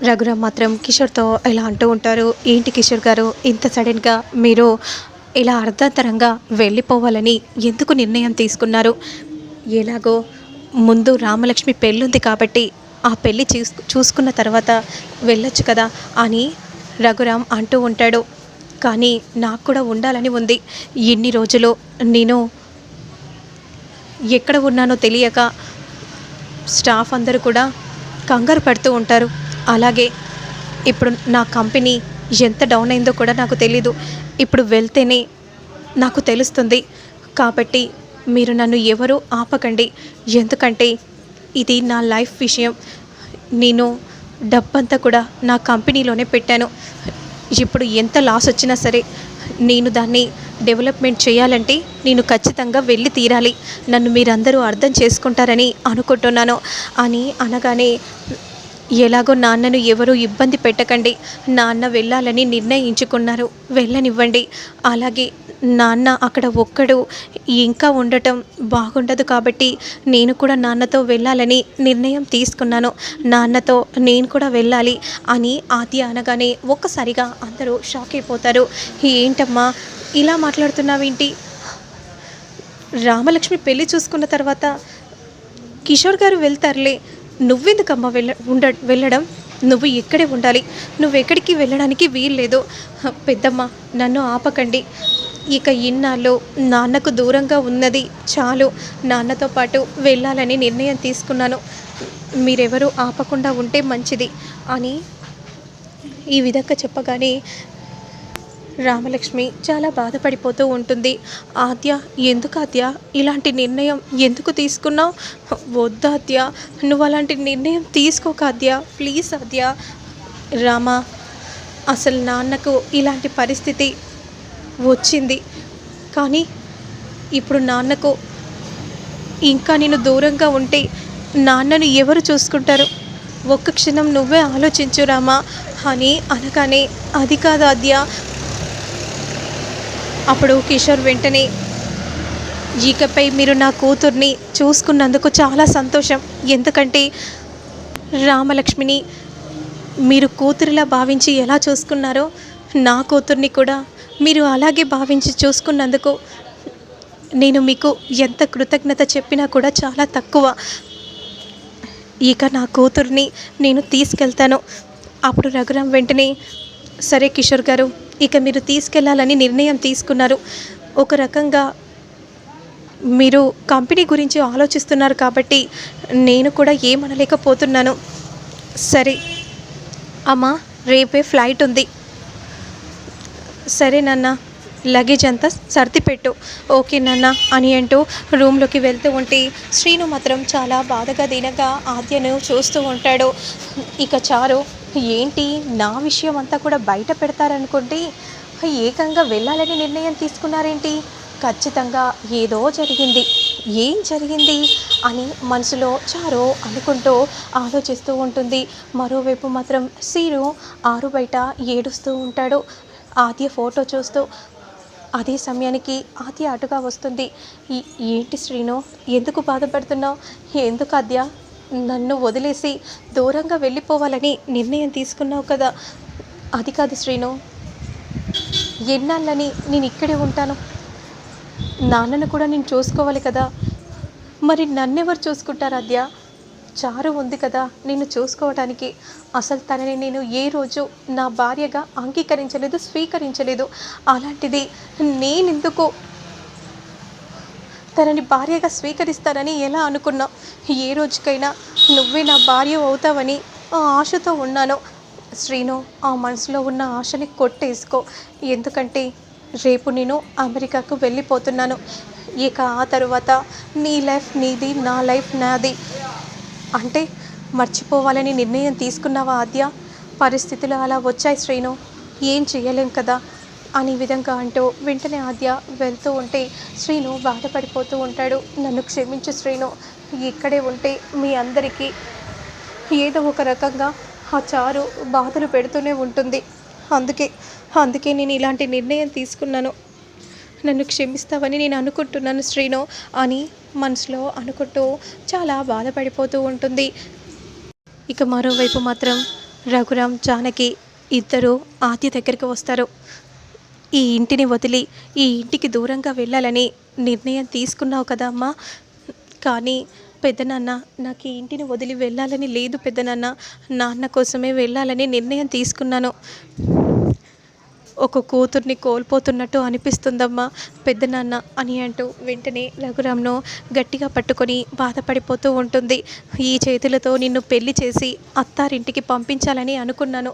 రఘురామ్ మాత్రం కిషోర్తో ఇలా అంటూ ఉంటారు ఏంటి కిషోర్ గారు ఇంత సడన్గా మీరు ఇలా అర్ధాంతరంగా వెళ్ళిపోవాలని ఎందుకు నిర్ణయం తీసుకున్నారు? ఎలాగో ముందు రామలక్ష్మి పెళ్ళుంది కాబట్టి ఆ పెళ్ళి చూస్ చూసుకున్న తర్వాత వెళ్ళొచ్చు కదా అని రఘురామ్ అంటూ ఉంటాడు. కానీ నాకు కూడా ఉండాలని ఉంది. ఇన్ని రోజులు నేను ఎక్కడ ఉన్నానో తెలియక స్టాఫ్ అందరూ కూడా కంగారు పడుతూ ఉంటారు. అలాగే ఇప్పుడు నా కంపెనీ ఎంత డౌన్ అయిందో కూడా నాకు తెలీదు. ఇప్పుడు వెళ్తేనే నాకు తెలుస్తుంది. కాబట్టి మీరు నన్ను ఎవరూ ఆపకండి. ఎందుకంటే ఇది నా లైఫ్ విషయం. నేను డబ్బంతా కూడా నా కంపెనీలోనే పెట్టాను. ఇప్పుడు ఎంత లాస్ వచ్చినా సరే నేను దాన్ని డెవలప్మెంట్ చేయాలంటే నేను ఖచ్చితంగా వెళ్ళి తీరాలి. నన్ను మీరందరూ అర్థం చేసుకుంటారని అనుకుంటున్నాను. అని అనగానే ఎలాగో నాన్నను ఎవరు ఇబ్బంది పెట్టకండి. నాన్న వెళ్ళాలని నిర్ణయించుకున్నారు. వెళ్ళనివ్వండి. అలాగే నాన్న అక్కడ ఒక్కడు ఇంకా ఉండటం బాగుండదు కాబట్టి నేను కూడా నాన్నతో వెళ్ళాలని నిర్ణయం తీసుకున్నాను. నాన్నతో నేను కూడా వెళ్ళాలి అని ఆది అనగానే ఒక్కసారిగా అందరూ షాక్ అయిపోతారు. ఏంటమ్మా ఇలా మాట్లాడుతున్నావేంటి? రామలక్ష్మి పెళ్ళి చూసుకున్న తర్వాత కిషోర్ గారు వెళ్తారులే. నువ్వెందుకమ్మా వెళ్ళ ఉండ వెళ్ళడం? నువ్వు ఇక్కడే ఉండాలి. నువ్వు ఎక్కడికి వెళ్ళడానికి వీల్లేదు. పెద్దమ్మ నన్ను ఆపకండి. ఇక ఇన్నాళ్ళు నాన్నకు దూరంగా ఉన్నది చాలు. నాన్నతో పాటు వెళ్ళాలని నిర్ణయం తీసుకున్నాను. మీరెవరూ ఆపకుండా ఉంటే మంచిది. అని ఈ విధంగా చెప్పగానే రామలక్ష్మి చాలా బాధపడిపోతూ ఉంటుంది. ఆద్య ఎందుకు ఆద్య? ఇలాంటి నిర్ణయం ఎందుకు తీసుకున్నావు? వద్దు ఆద్య నువ్వు అలాంటి నిర్ణయం తీసుకోక ఆద్య ప్లీజ్ ఆద్య. రామ అసలు నాన్నకు ఇలాంటి పరిస్థితి వచ్చింది. కానీ ఇప్పుడు నాన్నకు ఇంకా నేను దూరంగా ఉంటే నాన్నను ఎవరు చూసుకుంటారు? ఒక్క క్షణం నువ్వే ఆలోచించు రామా. అని అనగానే అది కాదు ఆద్య. అప్పుడు కిషోర్ వెంటనే ఇకపై మీరు నా కూతుర్ని చూసుకున్నందుకు చాలా సంతోషం. ఎందుకంటే రామలక్ష్మిని మీరు కూతురిలా భావించి ఎలా చూసుకున్నారో నా కూతుర్ని కూడా మీరు అలాగే భావించి చూసుకున్నందుకు నేను మీకు ఎంత కృతజ్ఞత చెప్పినా కూడా చాలా తక్కువ. ఇక నా కూతుర్ని నేను తీసుకెళ్తాను. అప్పుడు రఘురాం వెంటనే సరే కిషోర్ గారు ఇక మీరు తీసుకెళ్ళాలని నిర్ణయం తీసుకున్నారు. ఒక రకంగా మీరు కంపెనీ గురించి ఆలోచిస్తున్నారు కాబట్టి నేను కూడా ఏమనలేకపోతున్నాను. సరే అమ్మా రేపే ఫ్లైట్ ఉంది. సరే నాన్న లగేజ్ అంతా సర్దిపెట్టు. ఓకే నాన్న అని అంటూ రూమ్లోకి వెళ్తూ ఉంటే శ్రీను మాత్రం చాలా బాధగా దీనగా ఆద్యను చూస్తూ ఉంటాడు. ఇక చారు ఏంటి? నా విషయం అంతా కూడా బయట పెడతారనుకుంటే ఏకంగా వెళ్ళాలని నిర్ణయం తీసుకున్నారేంటి? ఖచ్చితంగా ఏదో జరిగింది. ఏం జరిగింది అని మనసులో చారో అనుకుంటూ ఆలోచిస్తూ ఉంటుంది. మరోవైపు మాత్రం సీరు ఆరు బయట ఏడుస్తూ ఉంటాడు. ఆద్య ఫోటో చూస్తూ అదే సమయానికి ఆద్య అటుగా వస్తుంది. "ఈ- ఏంటి శ్రీను? ఎందుకు బాధపడుతున్నావు? ఎందుకు ఆద్య? నన్ను వదిలేసి దూరంగా వెళ్ళిపోవాలని నిర్ణయం తీసుకున్నావు కదా. అది కాదు శ్రీను. ఎన్నాళ్ళని నేను ఇక్కడే ఉంటాను. నాన్నను కూడా నేను చూసుకోవాలి కదా. మరి నన్నెవరు చూసుకుంటారు అద్య చారు ఉంది కదా నిన్ను చూసుకోవడానికి అసలు తనని నేను ఏ రోజు నా భార్యగా అంగీకరించలేదు స్వీకరించలేదు. అలాంటిది నేనెందుకు తనని భార్యగా స్వీకరిస్తారని ఎలా అనుకున్నా ఏ రోజుకైనా నువ్వే నా భార్య అవుతావని ఆ ఆశతో ఉన్నాను. శ్రీను ఆ మనసులో ఉన్న ఆశని కొట్టేసుకో. ఎందుకంటే రేపు నేను అమెరికాకు వెళ్ళిపోతున్నాను. ఇక ఆ తరువాత నీ లైఫ్ నీది నా లైఫ్ నాది. అంటే మర్చిపోవాలని నిర్ణయం తీసుకున్నావా ఆద్య? పరిస్థితులు అలా వచ్చాయి శ్రీను. ఏం చేయలేం కదా? అనే విధంగా అంటూ వెంటనే ఆద్య వెళ్తూ ఉంటే శ్రీను బాధపడిపోతూ ఉంటాడు. నన్ను క్షమించు శ్రీను. ఇక్కడే ఉంటే మీ అందరికీ ఏదో ఒక రకంగా ఆ చారు బాధలు పెడుతూనే ఉంటుంది. అందుకే అందుకే నేను ఇలాంటి నిర్ణయం తీసుకున్నాను. నన్ను క్షమిస్తావని నేను అనుకుంటున్నాను శ్రీను అని మనసులో అనుకుంటూ చాలా బాధపడిపోతూ ఉంటుంది. ఇక మరోవైపు మాత్రం రఘురామ్ జానకి ఇద్దరు ఆద్య దగ్గరికి వస్తారు. ఈ ఇంటిని వదిలి ఈ ఇంటికి దూరంగా వెళ్ళాలని నిర్ణయం తీసుకున్నావు కదా అమ్మా. కానీ పెద్దనాన్న నాకు ఈ ఇంటిని వదిలి వెళ్ళాలని లేదు పెద్దనాన్న. నాన్న కోసమే వెళ్ళాలని నిర్ణయం తీసుకున్నాను. ఒక కూతుర్ని కోల్పోతున్నట్టు అనిపిస్తుందమ్మా పెద్దనాన్న అని అంటూ వెంటనే రఘురామ్ను గట్టిగా పట్టుకొని బాధపడిపోతూ ఉంటుంది. ఈ చేతులతో నిన్ను పెళ్ళి చేసి అత్తారింటికి పంపించాలని అనుకున్నాను.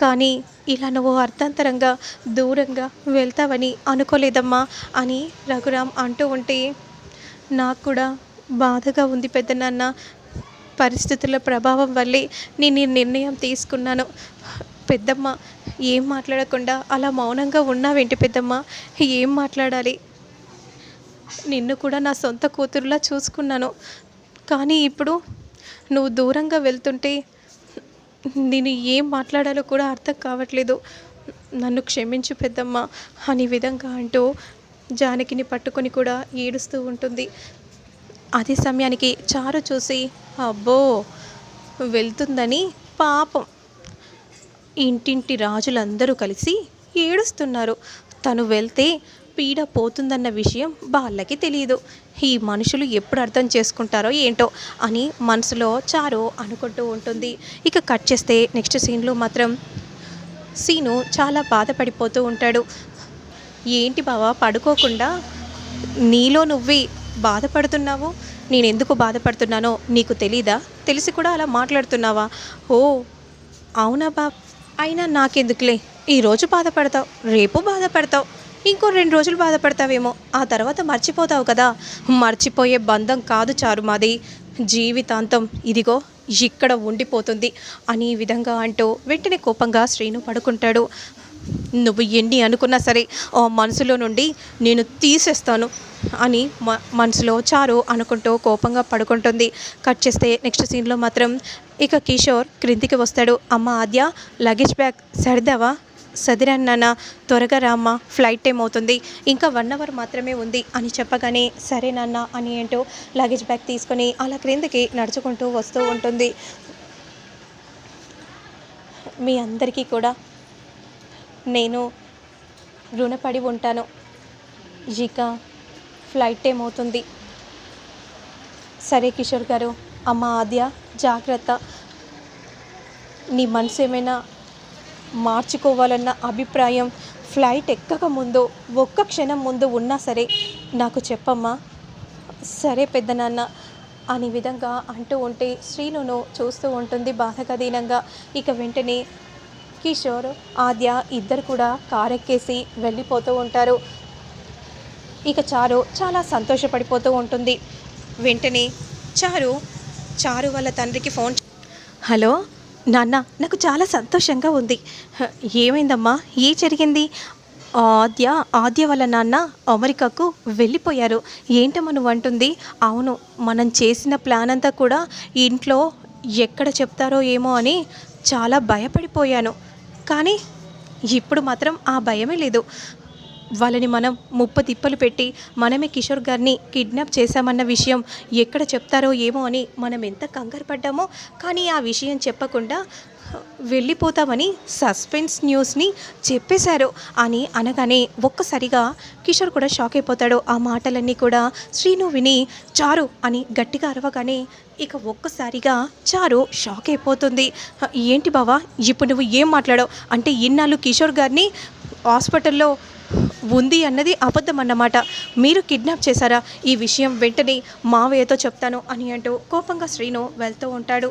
కానీ ఇలా నువ్వు అర్థాంతరంగా దూరంగా వెళ్తావని అనుకోలేదమ్మా అని రఘురామ్ అంటూ ఉంటే నాకు కూడా బాధగా ఉంది పెద్దనాన్న. పరిస్థితుల ప్రభావం వల్లే నేను ఈ నిర్ణయం తీసుకున్నాను. పెద్దమ్మ ఏం మాట్లాడకుండా అలా మౌనంగా ఉన్నావేంటి పెద్దమ్మ? ఏం మాట్లాడాలి? నిన్ను కూడా నా సొంత కూతురులా చూసుకున్నాను. కానీ ఇప్పుడు నువ్వు దూరంగా వెళ్తుంటే నేను ఏం మాట్లాడాలో కూడా అర్థం కావట్లేదు. నన్ను క్షమించు పెద్దమ్మ అనే విధంగా అంటూ జానకిని పట్టుకొని కూడా ఏడుస్తూ ఉంటుంది. అదే సమయానికి చారు చూసి అబ్బో వెళ్తుందని పాపం. ఇంటింటి రాజులందరూ కలిసి ఏడుస్తున్నారు. తను వెళ్తే పీడ పోతుందన్న విషయం వాళ్ళకి తెలియదు ఈ మనుషులు ఎప్పుడు అర్థం చేసుకుంటారో ఏంటో అని మనసులో చారు అనుకుంటూ ఉంటుంది. ఇక కట్ చేస్తే నెక్స్ట్ సీన్లో మాత్రం సీను చాలా బాధపడిపోతూ ఉంటాడు. ఏంటి బావా పడుకోకుండా? నీలో నువ్వే బాధపడుతున్నావు? నేను ఎందుకు బాధపడుతున్నానో నీకు తెలీదా? తెలిసి కూడా అలా మాట్లాడుతున్నావా? ఓ అవునా బా అయినా నాకెందుకులే? ఈరోజు బాధపడతావు రేపు బాధపడతావు. ఇంకో రెండు రోజులు బాధపడతావేమో. ఆ తర్వాత మర్చిపోతావు కదా. మర్చిపోయే బంధం కాదు చారు మాది. జీవితాంతం ఇదిగో ఇక్కడ ఉండిపోతుంది అని ఈ విధంగా అంటూ వెంటనే కోపంగా శ్రీను పడుకుంటాడు. నువ్వు ఎన్ని అనుకున్నా సరే ఆ మనసులో నుండి నేను తీసేస్తాను అని మ మనసులో చారు అనుకుంటూ కోపంగా పడుకుంటుంది. కట్ చేస్తే నెక్స్ట్ సీన్లో మాత్రం ఇక కిషోర్ క్రిందికి వస్తాడు. అమ్మ ఆద్య లగేజ్ బ్యాగ్ సర్దావా? సదిరాను నాన్న త్వరగా రామ్మా ఫ్లైట్ టైం అవుతుంది. ఇంకా వన్ అవర్ మాత్రమే ఉంది అని చెప్పగానే సరే నాన్న అని ఏంటో లగేజ్ బ్యాగ్ తీసుకొని అలా క్రిందికి నడుచుకుంటూ వస్తూ ఉంటుంది. మీ అందరికీ కూడా నేను రుణపడి ఉంటాను. ఇక ఫ్లైట్ టైం అవుతుంది. సరే కిషోర్ గారు అమ్మ ఆద్య జాగ్రత్త. నీ మనసు ఏమైనా మార్చుకోవాలన్న అభిప్రాయం ఫ్లైట్ ఎక్కక ముందు ఒక్క క్షణం ముందు ఉన్నా సరే నాకు చెప్పమ్మా సరే పెద్దనాన్న అని విధంగా అంటూ ఉంటే శ్రీనును చూస్తూ ఉంటుంది బాధకదీనంగా. ఇక వెంటనే కిషోర్ ఆద్య ఇద్దరు కూడా కారెక్కేసి వెళ్ళిపోతూ ఉంటారు. ఇక చారు చాలా సంతోషపడిపోతూ ఉంటుంది. వెంటనే చారు చారు వాళ్ళ తండ్రికి ఫోన్ హలో నాన్న నాకు చాలా సంతోషంగా ఉంది. ఏమైందమ్మా? ఏ జరిగింది? ఆద్య ఆద్య వాళ్ళ నాన్న అమెరికాకు వెళ్ళిపోయారు. ఏంటమ్మా నువ్వు అంటుంది? అవును మనం చేసిన ప్లాన్ అంతా కూడా ఇంట్లో ఎక్కడ చెప్తారో ఏమో అని చాలా భయపడిపోయాను. కానీ ఇప్పుడు మాత్రం ఆ భయమే లేదు. వాళ్ళని మనం ముప్ప తిప్పలు పెట్టి మనమే కిషోర్ గారిని కిడ్నాప్ చేశామన్న విషయం ఎక్కడ చెప్తారో ఏమో అని మనం ఎంత కంగారు పడ్డామో కానీ ఆ విషయం చెప్పకుండా వెళ్ళిపోతామని సస్పెన్స్ న్యూస్ని చెప్పేశారు అని అనగానే ఒక్కసారిగా కిషోర్ కూడా షాక్ అయిపోతాడు. ఆ మాటలన్నీ కూడా శ్రీను విని చారు అని గట్టిగా అరవగానే ఇక ఒక్కసారిగా చారు షాక్ అయిపోతుంది. ఏంటి బావా? ఇప్పుడు నువ్వు ఏం మాట్లాడావు? అంటే ఇన్నాళ్ళు కిషోర్ గారిని హాస్పిటల్లో ఉంది అన్నది అబద్ధం అన్నమాట. మీరు కిడ్నాప్ చేశారా? ఈ విషయం వెంటనే మావయ్యతో చెప్తాను అని అంటూ కోపంగా శ్రీను వెళ్తూ ఉంటాడు.